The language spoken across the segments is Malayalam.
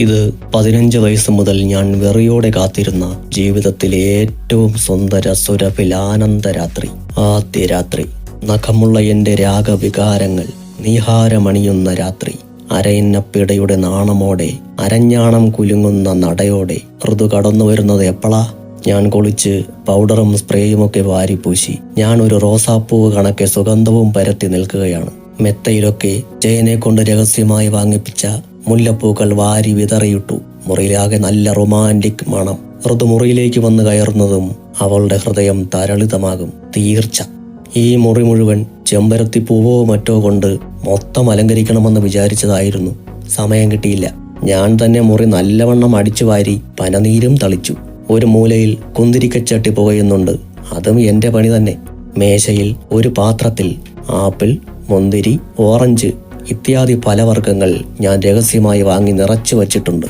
ഇത് പതിനഞ്ച് വയസ്സ് മുതൽ ഞാൻ വെറിയോടെ കാത്തിരുന്ന ജീവിതത്തിലെ ഏറ്റവും സുന്ദര സുരഭിലാനന്ദ രാത്രി ആദ്യ രാത്രി നഖമുള്ള എന്റെ രാഗവികാരങ്ങൾ നീഹാരമണിയുന്ന രാത്രി. അരയിന്നപ്പിടയുടെ നാണമോടെ അരഞ്ഞാണം കുലുങ്ങുന്ന നടയോടെ ഋതു കടന്നു വരുന്നത് എപ്പോഴാ ഞാൻ കുളിച്ച് പൗഡറും സ്പ്രേയുമൊക്കെ വാരിപ്പൂശി. ഞാൻ ഒരു റോസാപ്പൂവ് കണക്കെ സുഗന്ധവും പരത്തി നിൽക്കുകയാണ്. മെത്തയിലൊക്കെ ജയനെ കൊണ്ട് രഹസ്യമായി വാങ്ങിപ്പിച്ച മുല്ലപ്പൂക്കൾ വാരി വിതറിയിട്ടു. മുറിയിലാകെ നല്ല റൊമാന്റിക് മണം. ഋതു മുറിയിലേക്ക് വന്ന് കയറുന്നതും അവളുടെ ഹൃദയം തരളിതമാകും. തീർച്ച. ഈ മുറി മുഴുവൻ ചെമ്പരത്തി പൂവോ മറ്റോ കൊണ്ട് മൊത്തം അലങ്കരിക്കണമെന്ന് വിചാരിച്ചതായിരുന്നു. സമയം കിട്ടിയില്ല. ഞാൻ തന്നെ മുറി നല്ലവണ്ണം അടിച്ചു വാരി പനനീരും തളിച്ചു. ഒരു മൂലയിൽ കുന്തിരിക്കച്ചട്ടി പുകയുന്നുണ്ട്. അതും എന്റെ പണി തന്നെ. മേശയിൽ ഒരു പാത്രത്തിൽ ആപ്പിൾ മുന്തിരി ഓറഞ്ച് ഇത്യാദി ഫലവർഗങ്ങൾ ഞാൻ രഹസ്യമായി വാങ്ങി നിറച്ചു വച്ചിട്ടുണ്ട്.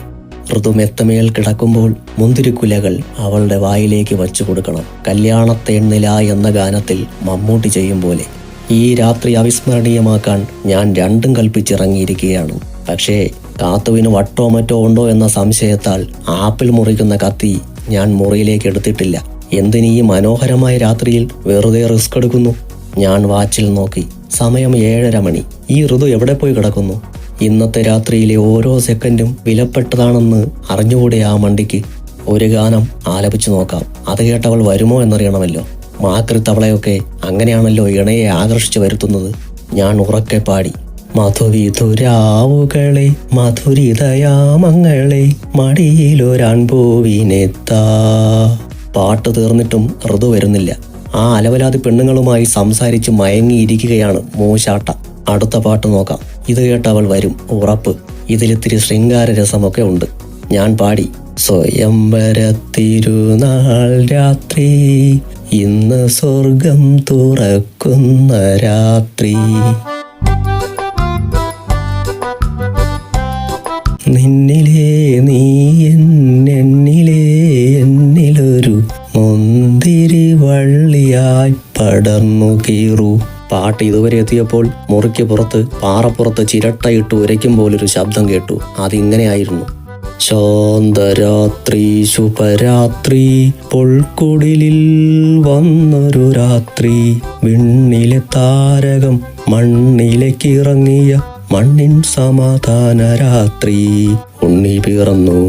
ഋതുമെത്തമേൽ കിടക്കുമ്പോൾ മുന്തിരിക്കുലകൾ അവളുടെ വായിലേക്ക് വച്ചു കൊടുക്കണം. കല്യാണത്തേണ്ണില എന്ന ഗാനത്തിൽ മമ്മൂട്ടി ചെയ്യും പോലെ. ഈ രാത്രി അവിസ്മരണീയമാക്കാൻ ഞാൻ രണ്ടും കൽപ്പിച്ചിറങ്ങിയിരിക്കുകയാണ്. പക്ഷേ കാത്തുവിന് വട്ടോ മറ്റോ ഉണ്ടോ എന്ന സംശയത്താൽ ആപ്പിൾ മുറിക്കുന്ന കത്തി ഞാൻ മുറിയിലേക്ക് എടുത്തിട്ടില്ല. എന്തിനീ മനോഹരമായ രാത്രിയിൽ വെറുതെ റിസ്ക് എടുക്കുന്നു? ഞാൻ വാച്ചിൽ നോക്കി. സമയം ഏഴര മണി. ഈ ഋതു എവിടെ പോയി കിടക്കുന്നു? ഇന്നത്തെ രാത്രിയിലെ ഓരോ സെക്കൻഡും വിലപ്പെട്ടതാണെന്ന് അറിഞ്ഞുകൂടെ ആ മണ്ടിക്ക്. ഒരു ഗാനം ആലപിച്ചു നോക്കാം. അത് കേട്ടവൾ വരുമോ എന്നറിയണമല്ലോ. മാക്രി അങ്ങനെയാണല്ലോ ഇണയെ ആകർഷിച്ചു വരുത്തുന്നത്. ഞാൻ ഉറക്കെ പാടി. മധുവിധുരാവുകളെ മധുരിതയാമങ്ങളെ മടിയിലൊരാൺപൂവിനെത്താ പാട്ട് തീർന്നിട്ടും ഋതു വരുന്നില്ല. ആ അലവലാതി പെണ്ണുങ്ങളുമായി സംസാരിച്ച് മയങ്ങിയിരിക്കുകയാണ് മൂശാട്ട. അടുത്ത പാട്ട് നോക്കാം. ഇത് കേട്ട് അവൾ വരും ഉറപ്പ്. ഇതിലിത്തിരി ശൃംഗാര രസമൊക്കെ ഉണ്ട്. ഞാൻ പാടി. സ്വയംവര തിരുനാൾ രാത്രി ഇന്ന് സ്വർഗം തുറക്കുന്ന രാത്രി. നിന്നിലേ നീ പടർന്നു കീറു. പാട്ട് ഇതുവരെ എത്തിയപ്പോൾ മുറിക്ക് പുറത്ത് പാറപ്പുറത്ത് ചിരട്ടയിട്ട് ഉരയ്ക്കും പോലൊരു ശബ്ദം കേട്ടു. അതിങ്ങനെയായിരുന്നു. ശാന്തരാത്രി ശുഭരാത്രി പൊൾക്കുടിലിൽ വന്നൊരു രാത്രി. വിണ്ണിലെ താരകം മണ്ണിലേക്കിറങ്ങിയ മണ്ണിൻ സമാധാന രാത്രി. ഉണ്ണി പിറന്നു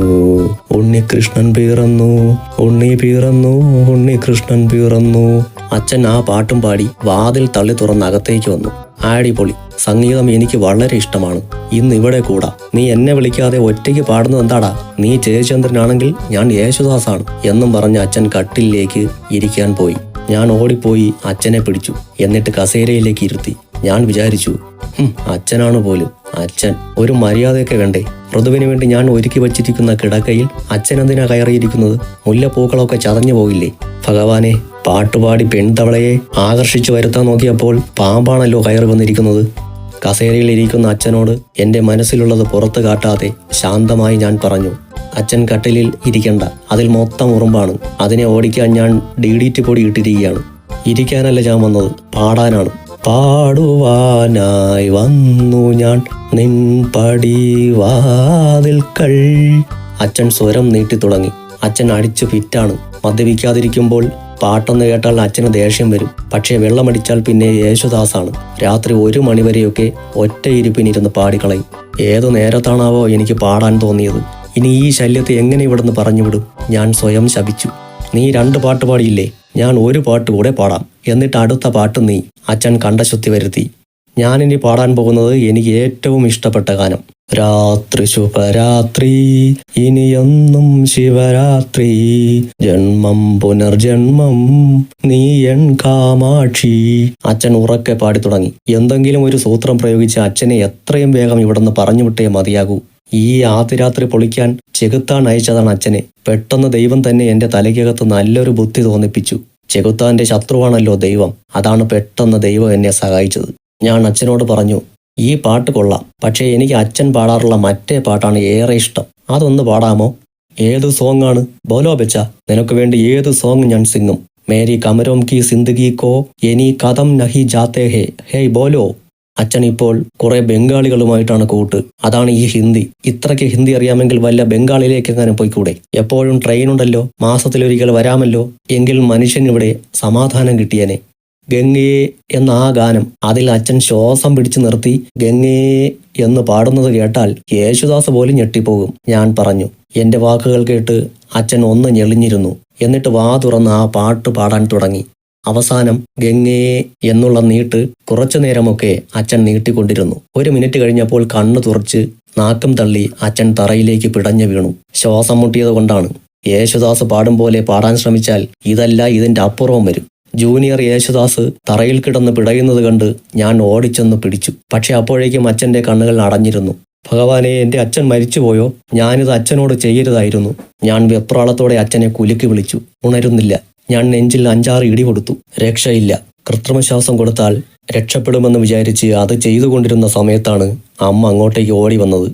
ഉണ്ണികൃഷ്ണൻ പിറന്നു ഉണ്ണി പിറന്നു ഉണ്ണികൃഷ്ണൻ പിറന്നു. അച്ഛൻ ആ പാട്ടും പാടി വാതിൽ തള്ളി തുറന്ന് അകത്തേക്ക് വന്നു. ആടിപൊളി സംഗീതം എനിക്ക് വളരെ ഇഷ്ടമാണ്. ഇന്ന് ഇവിടെ കൂടാ. നീ എന്നെ വിളിക്കാതെ ഒറ്റയ്ക്ക് പാടുന്നത് എന്താടാ? നീ ജയചന്ദ്രനാണെങ്കിൽ ഞാൻ യേശുദാസാണ് എന്നും പറഞ്ഞ അച്ഛൻ കട്ടിലേക്ക് ഇരിക്കാൻ പോയി. ഞാൻ ഓടിപ്പോയി അച്ഛനെ പിടിച്ചു. എന്നിട്ട് കസേരയിലേക്ക് ഇരുത്തി. ഞാൻ വിചാരിച്ചു അച്ഛനാണ് പോലും. അച്ഛൻ ഒരു മര്യാദയൊക്കെ വേണ്ടേ? ഋതുവിന് വേണ്ടി ഞാൻ ഒരുക്കി വച്ചിരിക്കുന്ന കിടക്കയിൽ അച്ഛൻ എന്തിനാ കയറിയിരിക്കുന്നത്? മുല്ലപ്പൂക്കളൊക്കെ ചതഞ്ഞു പോകില്ലേ? ഭഗവാനെ പാട്ടുപാടി പെൺതവളയെ ആകർഷിച്ചു വരുത്താൻ നോക്കിയപ്പോൾ പാമ്പാണല്ലോ കയറി വന്നിരിക്കുന്നത്. കസേരയിൽ ഇരിക്കുന്ന അച്ഛനോട് എന്റെ മനസ്സിലുള്ളത് പുറത്തു കാട്ടാതെ ശാന്തമായി ഞാൻ പറഞ്ഞു അച്ഛൻ കട്ടിലിൽ ഇരിക്കണ്ട അതിൽ മൊത്തം ഉറുമ്പാണ്. അതിനെ ഓടിക്കാൻ ഞാൻ ഡി ഡി ടി പൊടി ഇട്ടിരിക്കുകയാണ്. ഇരിക്കാനല്ല ഞാൻ വന്നത് പാടാനാണ്. പാടുവാനായി വന്നു ഞാൻ നിൻ പടിവാതിൽക്കൾ അച്ഛൻ സ്വരം നീട്ടി തുടങ്ങി അച്ഛൻ അടിച്ചു ഫിറ്റാണ് മദ്യപിക്കാതിരിക്കുമ്പോൾ പാട്ടെന്ന് കേട്ടാൽ അച്ഛന് ദേഷ്യം വരും. പക്ഷേ വെള്ളമടിച്ചാൽ പിന്നെ യേശുദാസാണ്. രാത്രി ഒരു മണിവരെയൊക്കെ ഒറ്റ ഇരുപ്പിനിരുന്ന് പാടിക്കളയും. ഏതു നേരത്താണാവോ എനിക്ക് പാടാൻ തോന്നിയത്. ഇനി ഈ ശല്യത്തെ എങ്ങനെ ഇവിടുന്ന് പറഞ്ഞുവിടും? ഞാൻ സ്വയം ശപിച്ചു. നീ രണ്ട് പാട്ട് പാടിയില്ലേ? ഞാൻ ഒരു പാട്ട് കൂടെ പാടാം. എന്നിട്ട് അടുത്ത പാട്ട് നീ. അച്ഛൻ കണ്ടശുദ്ധി വരുത്തി. ഞാനിനി പാടാൻ പോകുന്നത് എനിക്ക് ഏറ്റവും ഇഷ്ടപ്പെട്ട ഗാനം. രാത്രി ശുഭരാത്രി. ഇനിയൊന്നും ശിവരാത്രി. ജന്മം പുനർജന്മം. നീ എൺ കാമാക്ഷി. അച്ഛൻ ഉറക്കെ പാടി തുടങ്ങി എന്തെങ്കിലും ഒരു സൂത്രം പ്രയോഗിച്ച് അച്ഛനെ എത്രയും വേഗം ഇവിടുന്ന് പറഞ്ഞു വിട്ടേ മതിയാകൂ. ഈ ആദ്യരാത്രി പൊളിക്കാൻ ചെകുത്താൻ അയച്ചതാണ് അച്ഛനെ. പെട്ടെന്ന് ദൈവം തന്നെ എന്റെ തലയ്ക്കകത്ത് നല്ലൊരു ബുദ്ധി തോന്നിപ്പിച്ചു. ചെകുത്താന്റെ ശത്രുവാണല്ലോ ദൈവം. അതാണ് പെട്ടെന്ന് ദൈവം എന്നെ സഹായിച്ചത്. ഞാൻ അച്ഛനോട് പറഞ്ഞു ഈ പാട്ട് കൊള്ളാം. പക്ഷേ എനിക്ക് അച്ഛൻ പാടാറുള്ള മറ്റേ പാട്ടാണ് ഏറെ ഇഷ്ടം. അതൊന്ന് പാടാമോ? ഏത് സോങ് ആണ് ബോലോ ബെച്ച നിനക്ക് വേണ്ടി ഏത് സോങ് ഞാൻ സിങ്ങും? മേരി കമരോം കി സിന്ദഗി കോ എനി കഥം നഹി ജാത്തേ ഹേ. ഹേയ് ബോലോ അച്ഛൻ ഇപ്പോൾ കുറെ ബംഗാളികളുമായിട്ടാണ് കൂട്ട്. അതാണ് ഈ ഹിന്ദി. ഇത്രയ്ക്ക് ഹിന്ദി അറിയാമെങ്കിൽ വല്ല ബംഗാളിലേക്ക് എങ്ങനെ പോയിക്കൂടെ? എപ്പോഴും ട്രെയിൻ ഉണ്ടല്ലോ മാസത്തിലൊരിക്കൽ വരാമല്ലോ. എങ്കിൽ മനുഷ്യനിവിടെ സമാധാനം കിട്ടിയനെ. ഗംഗയെ എന്ന ആ ഗാനം അതിൽ അച്ഛൻ ശ്വാസം പിടിച്ചു നിർത്തി ഗംഗേ എന്ന് പാടുന്നത് കേട്ടാൽ യേശുദാസ് പോലും ഞെട്ടിപ്പോകും. ഞാൻ പറഞ്ഞു എന്റെ വാക്കുകൾ കേട്ട് അച്ഛൻ ഒന്ന് ഞെളിഞ്ഞിരുന്നു. എന്നിട്ട് വാ തുറന്ന് ആ പാട്ട് പാടാൻ തുടങ്ങി. അവസാനം ഗംഗേ എന്നുള്ള നീട്ട് കുറച്ചു നേരമൊക്കെ അച്ഛൻ നീട്ടിക്കൊണ്ടിരുന്നു. ഒരു മിനിറ്റ് കഴിഞ്ഞപ്പോൾ കണ്ണു തുറച്ച് നാക്കം തള്ളി അച്ഛൻ തറയിലേക്ക് പിടഞ്ഞു വീണു. ശ്വാസം മുട്ടിയത് കൊണ്ടാണ് യേശുദാസ് പാടും പോലെ പാടാൻ ശ്രമിച്ചാൽ ഇതല്ല ഇതിന്റെ അപ്പുറവും വരും. ജൂനിയർ യേശുദാസ് തറയിൽ കിടന്ന് പിടയുന്നത് കണ്ട് ഞാൻ ഓടിച്ചെന്ന് പിടിച്ചു. പക്ഷെ അപ്പോഴേക്കും അച്ഛന്റെ കണ്ണുകൾ അടഞ്ഞിരുന്നു. ഭഗവാനെ എന്റെ അച്ഛൻ മരിച്ചുപോയോ? ഞാനിത് അച്ഛനോട് ചെയ്യരുതായിരുന്നു. ഞാൻ വെപ്രാളത്തോടെ അച്ഛനെ കുലുക്കി വിളിച്ചു. ഉണരുന്നില്ല. ഞാൻ നെഞ്ചിൽ അഞ്ചാറ് ഇടി കൊടുത്തു. രക്ഷയില്ല. കൃത്രിമശ്വാസം കൊടുത്താൽ രക്ഷപ്പെടുമെന്ന് വിചാരിച്ച് അത് ചെയ്തുകൊണ്ടിരുന്ന സമയത്താണ് അമ്മ അങ്ങോട്ടേക്ക് ഓടി വന്നത്.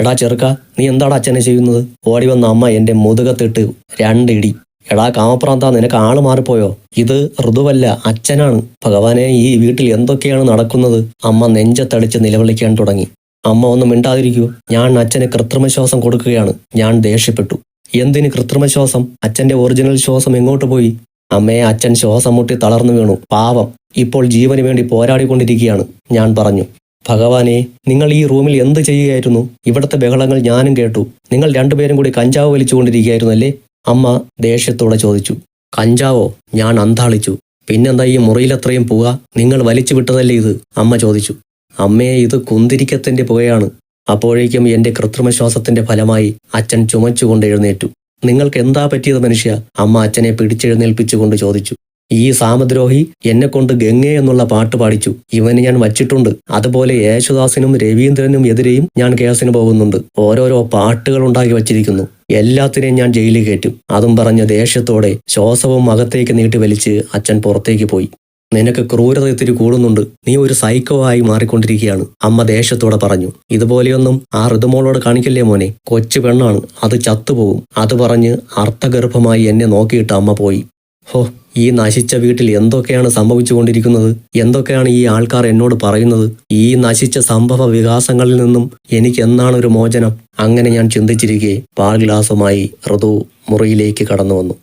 എടാ ചെറുക്ക നീ എന്താടാ അച്ഛനെ ചെയ്യുന്നത്? ഓടി വന്ന അമ്മ എന്റെ മുതുകത്തിട്ട് രണ്ടിടി എടാ കാമപ്രാന്ത നിനക്ക് ആൾ മാറിപ്പോയോ? ഇത് ഋതുവല്ല അച്ഛനാണ്. ഭഗവാനെ ഈ വീട്ടിൽ എന്തൊക്കെയാണ് നടക്കുന്നത്? അമ്മ നെഞ്ചത്തടിച്ച് നിലവിളിക്കാൻ തുടങ്ങി. അമ്മ ഒന്ന് മിണ്ടാതിരിക്കൂ. ഞാൻ അച്ഛന് കൃത്രിമശ്വാസം കൊടുക്കുകയാണ്. ഞാൻ ദേഷ്യപ്പെട്ടു. എന്തിന് കൃത്രിമശ്വാസം? അച്ഛന്റെ ഒറിജിനൽ ശ്വാസം എങ്ങോട്ട് പോയി? അമ്മയെ അച്ഛൻ ശ്വാസം മുട്ടി തളർന്നു വീണു. പാവം. ഇപ്പോൾ ജീവന് വേണ്ടി പോരാടിക്കൊണ്ടിരിക്കുകയാണ്. ഞാൻ പറഞ്ഞു ഭഗവാനെ നിങ്ങൾ ഈ റൂമിൽ എന്ത് ചെയ്യുകയായിരുന്നു? ഇവിടുത്തെ ബഹളങ്ങൾ ഞാനും കേട്ടു. നിങ്ങൾ രണ്ടുപേരും കൂടി കഞ്ചാവ് വലിച്ചുകൊണ്ടിരിക്കുകയായിരുന്നു അല്ലേ അമ്മ ദേഷ്യത്തോടെ ചോദിച്ചു കഞ്ചാവോ? ഞാൻ അന്താളിച്ചു. പിന്നെന്താ ഈ മുറിയിലത്രയും പുക? നിങ്ങൾ വലിച്ചു വിട്ടതല്ലേ ഇത്? അമ്മ ചോദിച്ചു അമ്മയെ ഇത് കുന്തിരിക്കത്തിന്റെ പുകയാണ്. അപ്പോഴേക്കും എന്റെ കൃത്രിമശ്വാസത്തിന്റെ ഫലമായി അച്ഛൻ ചുമച്ചുകൊണ്ട് എഴുന്നേറ്റു. നിങ്ങൾക്ക് എന്താ പറ്റിയത് മനുഷ്യ? അമ്മ അച്ഛനെ പിടിച്ചെഴുന്നേൽപ്പിച്ചുകൊണ്ട് ചോദിച്ചു ഈ സാമദ്രോഹി എന്നെ കൊണ്ട് ഗംഗേ എന്നുള്ള പാട്ട് പാടിച്ചു. ഇവന് ഞാൻ വച്ചിട്ടുണ്ട്. അതുപോലെ യേശുദാസിനും രവീന്ദ്രനും എതിരെയും ഞാൻ കേസിന് പോകുന്നുണ്ട്. ഓരോരോ പാട്ടുകൾ ഉണ്ടാക്കി വച്ചിരിക്കുന്നു. എല്ലാത്തിനെയും ഞാൻ ജയിലിൽ കയറ്റും. അതും പറഞ്ഞ ദേഷ്യത്തോടെ ശ്വാസവും അകത്തേക്ക് നീട്ടി വലിച്ച് അച്ഛൻ പുറത്തേക്ക് പോയി. നിനക്ക് ക്രൂരത ഇത്തിരി കൂടുന്നുണ്ട്. നീ ഒരു സൈക്കോ ആയി മാറിക്കൊണ്ടിരിക്കുകയാണ്. അമ്മ ദേഷ്യത്തോടെ പറഞ്ഞു. ഇതുപോലെയൊന്നും ആ ഋതുമോളോട് കാണിക്കല്ലേ മോനെ? കൊച്ചു പെണ്ണാണ്. അത് ചത്തുപോകും. അത് പറഞ്ഞ് അർത്ഥഗർഭമായി എന്നെ നോക്കിയിട്ട് അമ്മ പോയി. ഹോ ഈ നശിച്ച വീട്ടിൽ എന്തൊക്കെയാണ് സംഭവിച്ചുകൊണ്ടിരിക്കുന്നത്? എന്തൊക്കെയാണ് ഈ ആൾക്കാർ എന്നോട് പറയുന്നത്? ഈ നശിച്ച സംഭവ വികാസങ്ങളിൽ നിന്നും എനിക്ക് എന്നാണ് ഒരു മോചനം? അങ്ങനെ ഞാൻ ചിന്തിച്ചിരിക്കെ പാൽ ഗ്ലാസുമായി ഋതു മുറിയിലേക്ക് കടന്നു വന്നു